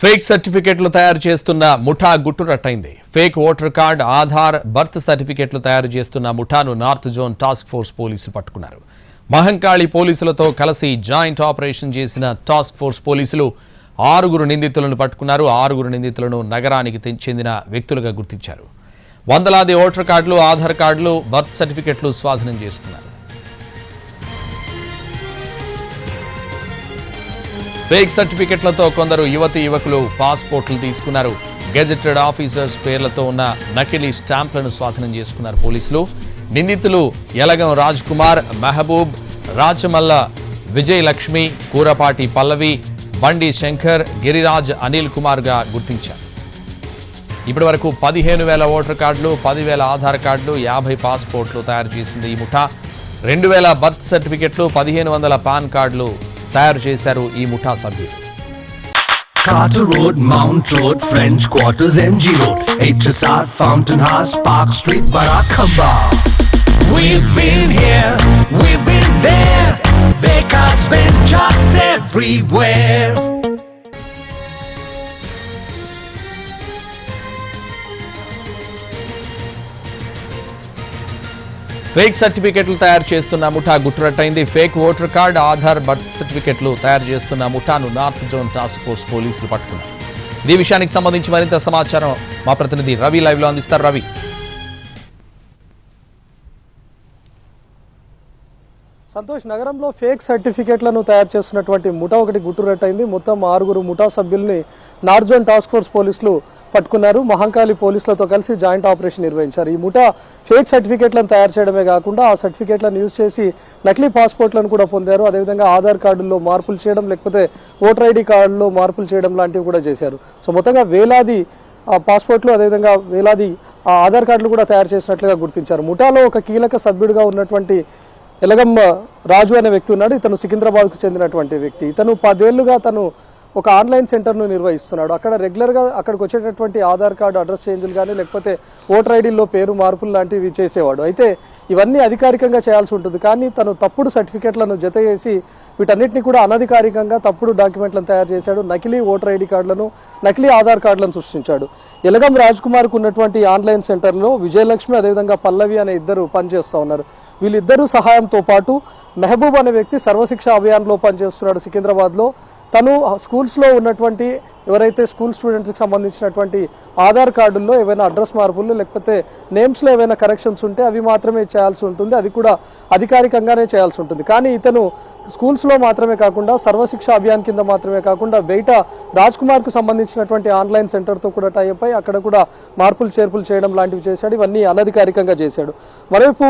Fake సర్టిఫికెట్లు తయారు చేస్తున్న ముఠా గుట్టురట్టయింది fake voter card Aadhaar birth సర్టిఫికెట్లు తయారు చేస్తున్న ముఠాను నార్త్ జోన్ టాస్క్ ఫోర్స్ పోలీసులు పట్టుకున్నారు. మహంకాళి పోలీసులతో కలిసి జాయింట్ ఆపరేషన్ చేసిన టాస్క్ ఫోర్స్ పోలీసులు ఆరుగురు నిందితులను పట్టుకున్నారు. ఆరుగురు నిందితులను నగరానికి చెందిన వ్యక్తులుగా గుర్తించారు. వందలాది ఓటర్ కార్డులు ఆధార్ కార్డులు బర్త్ సర్టిఫికెట్లు స్వాధీనం చేసుకున్నారు. ఫేక్ సర్టిఫికెట్లతో కొందరు యువతి యువకులు పాస్పోర్ట్లు తీసుకున్నారు. గెజెటెడ్ ఆఫీసర్స్ పేర్లతో ఉన్న నకిలీ స్టాంప్లను స్వాధీనం చేసుకున్నారు పోలీసులు. నిందితులు యలగం రాజ్ కుమార్ మెహబూబ్ రాచమల్ల విజయలక్ష్మి కూరపాటి పల్లవి బండి శంకర్ గిరిరాజ్ అనిల్ కుమార్గా గుర్తించారు. ఇప్పటి వరకు పదిహేను వేల ఓటర్ కార్డులు పదివేల ఆధార్ కార్డులు యాభై పాస్పోర్ట్లు తయారు చేసింది ఈ ముఠా. రెండు వేల బర్త్ సర్టిఫికెట్లు పదిహేను వందల పాన్ కార్డులు తయారు చేశారు ఈ ముఠా సభ్యులు Carter Road, Mount Road, French Quarters, MG Road, HSR, Fountain House, Park Street, Barakamba. We've been here, we've been there. Vekas been just everywhere. Fake సర్టిఫికెట్లు తయారు చేస్తున్న ముఠా గుట్టురట్టయింది. Fake voter card Aadhaar birth సర్టిఫికెట్లు తయారు చేస్తున్న ముఠాను నార్త్ జోన్ టాస్క్ ఫోర్స్ పోలీసులు పట్టుకున్నారు. ఈ విషయానికి సంబంధించి మరింత సమాచారం మా ప్రతినిధి రవి లైవ్లో అందిస్తారు. రవి. సంతోష్ నగరంలో ఫేక్ సర్టిఫికేట్లను తయారు చేస్తున్నటువంటి ముఠా ఒకటి గుట్టురట్టయింది. మొత్తం ఆరుగురు ముఠా సభ్యుల్ని నార్జోన్ టాస్క్ ఫోర్స్ పోలీసులు పట్టుకున్నారు. మహంకాళి పోలీసులతో కలిసి జాయింట్ ఆపరేషన్ నిర్వహించారు. ఈ ముఠా ఫేక్ సర్టిఫికేట్లను తయారు చేయడమే కాకుండా ఆ సర్టిఫికేట్లను యూజ్ చేసి నకిలీ పాస్పోర్ట్లను కూడా పొందారు. అదేవిధంగా ఆధార్ కార్డుల్లో మార్పులు చేయడం లేకపోతే ఓటర్ ఐడి కార్డుల్లో మార్పులు చేయడం లాంటివి కూడా చేశారు. సో మొత్తంగా వేలాది ఆ పాస్పోర్ట్లు అదేవిధంగా వేలాది ఆధార్ కార్డులు కూడా తయారు చేసినట్లుగా గుర్తించారు. ముఠాలో ఒక కీలక సభ్యుడిగా ఉన్నటువంటి ఎలగమ్మ రాజు అనే వ్యక్తి ఉన్నాడు. ఇతను సికింద్రాబాద్కు చెందినటువంటి వ్యక్తి. ఇతను పదేళ్ళుగా తను ఒక ఆన్లైన్ సెంటర్ను నిర్వహిస్తున్నాడు. అక్కడ రెగ్యులర్గా అక్కడికి వచ్చేటటువంటి ఆధార్ కార్డు అడ్రస్ చేంజ్లు కానీ లేకపోతే ఓటర్ ఐడీల్లో పేరు మార్పులు లాంటివి చేసేవాడు. అయితే ఇవన్నీ అధికారికంగా చేయాల్సి ఉంటుంది. కానీ తను తప్పుడు సర్టిఫికెట్లను జత చేసి వీటన్నిటిని కూడా అనధికారికంగా తప్పుడు డాక్యుమెంట్లను తయారు చేశాడు. నకిలీ ఓటర్ ఐడి కార్డులను నకిలీ ఆధార్ కార్డులను సృష్టించాడు. ఎలగం రాజ్ కుమార్కు ఉన్నటువంటి ఆన్లైన్ సెంటర్లో విజయలక్ష్మి అదేవిధంగా పల్లవి అనే ఇద్దరు పనిచేస్తూ ఉన్నారు. వీళ్ళిద్దరూ సహాయంతో పాటు మెహబూబ్ అనే వ్యక్తి సర్వశిక్ష అభియాన్లో పనిచేస్తున్నాడు సికింద్రాబాద్లో. తను స్కూల్స్లో ఉన్నటువంటి ఎవరైతే స్కూల్ స్టూడెంట్స్కి సంబంధించినటువంటి ఆధార్ కార్డుల్లో ఏవైనా అడ్రస్ మార్పులు లేకపోతే నేమ్స్లో ఏవైనా కరెక్షన్స్ ఉంటే అవి మాత్రమే చేయాల్సి ఉంటుంది. అది కూడా అధికారికంగానే చేయాల్సి ఉంటుంది. కానీ ఇతను స్కూల్స్లో మాత్రమే కాకుండా సర్వశిక్ష అభియాన్ కింద మాత్రమే కాకుండా బయట రాజ్ కుమార్కు సంబంధించినటువంటి ఆన్లైన్ సెంటర్తో కూడా టైప్ అయి అక్కడ కూడా మార్పులు చేర్పులు చేయడం లాంటివి చేశాడు. ఇవన్నీ అనధికారికంగా చేశాడు. మరోవైపు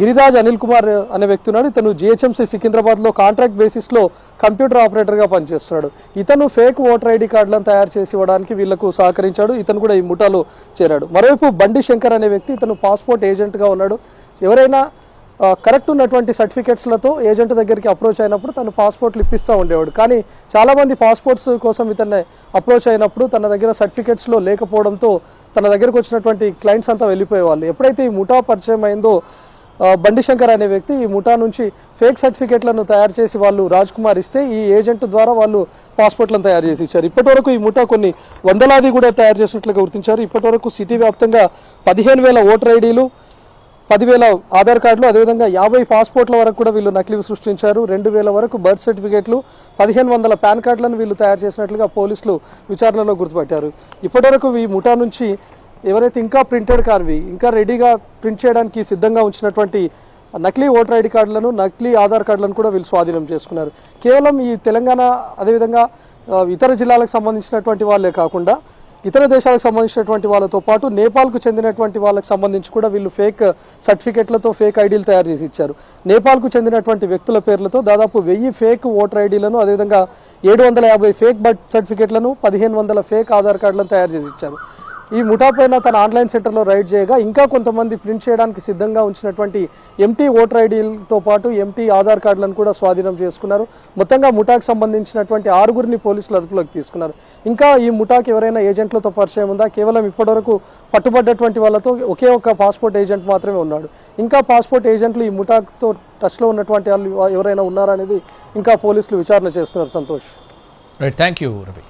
గిరిరాజ్ అనిల్ కుమార్ అనే వ్యక్తి ఉన్నాడు. ఇతను జిహెచ్ఎంసీ సికింద్రాబాద్లో కాంట్రాక్ట్ బేసిస్లో కంప్యూటర్ ఆపరేటర్గా పనిచేస్తున్నాడు. ఇతను ఫేక్ ఓటర్ ఐడి కార్డులను తయారు చేసి ఇవ్వడానికి వీళ్ళకు సహకరించాడు. ఇతను కూడా ఈ ముఠాలో చేరాడు. మరోవైపు బండి శంకర్ అనే వ్యక్తి ఇతను పాస్పోర్ట్ ఏజెంట్గా ఉన్నాడు. ఎవరైనా కరెక్ట్ ఉన్నటువంటి సర్టిఫికెట్స్లతో ఏజెంట్ దగ్గరికి అప్రోచ్ అయినప్పుడు తను పాస్పోర్ట్లు ఇప్పిస్తూ ఉండేవాడు. కానీ చాలామంది పాస్పోర్ట్స్ కోసం ఇతన్ని అప్రోచ్ అయినప్పుడు తన దగ్గర సర్టిఫికెట్స్లో లేకపోవడంతో తన దగ్గరకు వచ్చినటువంటి క్లయింట్స్ అంతా వెళ్ళిపోయేవాళ్ళు. ఎప్పుడైతే ఈ ముఠా పరిచయం అయిందో బండి శంకర్ అనే వ్యక్తి ఈ ముఠా నుంచి ఫేక్ సర్టిఫికెట్లను తయారు చేసి వాళ్ళు రాజ్ కుమార్ ఇస్తే ఈ ఏజెంట్ ద్వారా వాళ్ళు పాస్పోర్ట్లను తయారు చేసి ఇచ్చారు. ఇప్పటివరకు ఈ ముఠా కొన్ని వందలాది కూడా తయారు చేసినట్లుగా గుర్తించారు. ఇప్పటివరకు సిటీ వ్యాప్తంగా పదిహేను వేల ఓటర్ ఐడీలు పదివేల ఆధార్ కార్డులు అదేవిధంగా యాభై పాస్పోర్ట్ల వరకు కూడా వీళ్ళు నకిలీ సృష్టించారు. రెండు వేల వరకు బర్త్ సర్టిఫికేట్లు పదిహేను వందల పాన్ కార్డులను వీళ్ళు తయారు చేసినట్లుగా పోలీసులు విచారణలో గుర్తుపట్టారు. ఇప్పటివరకు ఈ ముఠా నుంచి ఎవరైతే ఇంకా ప్రింటెడ్ కానివి ఇంకా రెడీగా ప్రింట్ చేయడానికి సిద్ధంగా ఉంచినటువంటి నకిలీ ఓటర్ ఐడి కార్డులను నకిలీ ఆధార్ కార్డులను కూడా వీళ్ళు స్వాధీనం చేసుకున్నారు. కేవలం ఈ తెలంగాణ అదేవిధంగా ఇతర జిల్లాలకు సంబంధించినటువంటి వాళ్ళే కాకుండా ఇతర దేశాలకు సంబంధించినటువంటి వాళ్ళతో పాటు నేపాల్కు చెందినటువంటి వాళ్ళకి సంబంధించి కూడా వీళ్ళు ఫేక్ సర్టిఫికెట్లతో ఫేక్ ఐడీలు తయారు చేసి ఇచ్చారు. నేపాల్కు చెందినటువంటి వ్యక్తుల పేర్లతో దాదాపు వెయ్యి ఫేక్ ఓటర్ ఐడీలను అదేవిధంగా ఏడు వందల యాభై ఫేక్ బర్త్ సర్టిఫికెట్లను పదిహేను వందల ఫేక్ ఆధార్ కార్డులను తయారు చేసి ఇచ్చారు. ఈ ముఠా పైన తన ఆన్లైన్ సెంటర్లో రైడ్ చేయగా ఇంకా కొంతమంది ప్రింట్ చేయడానికి సిద్ధంగా ఉంచినటువంటి ఎంటీ ఓటర్ ఐడీలతో పాటు ఎంటీ ఆధార్ కార్డులను కూడా స్వాధీనం చేసుకున్నారు. మొత్తంగా ముఠాకు సంబంధించినటువంటి ఆరుగురిని పోలీసులు అదుపులోకి తీసుకున్నారు. ఇంకా ఈ ముఠాకి ఎవరైనా ఏజెంట్లతో పరిచయం ఉందా? కేవలం ఇప్పటివరకు పట్టుబడ్డటువంటి వాళ్ళతో ఒకే ఒక పాస్పోర్ట్ ఏజెంట్ మాత్రమే ఉన్నాడు. ఇంకా పాస్పోర్ట్ ఏజెంట్లు ఈ ముఠాతో టచ్లో ఉన్నటువంటి వాళ్ళు ఎవరైనా ఉన్నారా అనేది ఇంకా పోలీసులు విచారణ చేస్తున్నారు. Santosh. Right thank you Ravi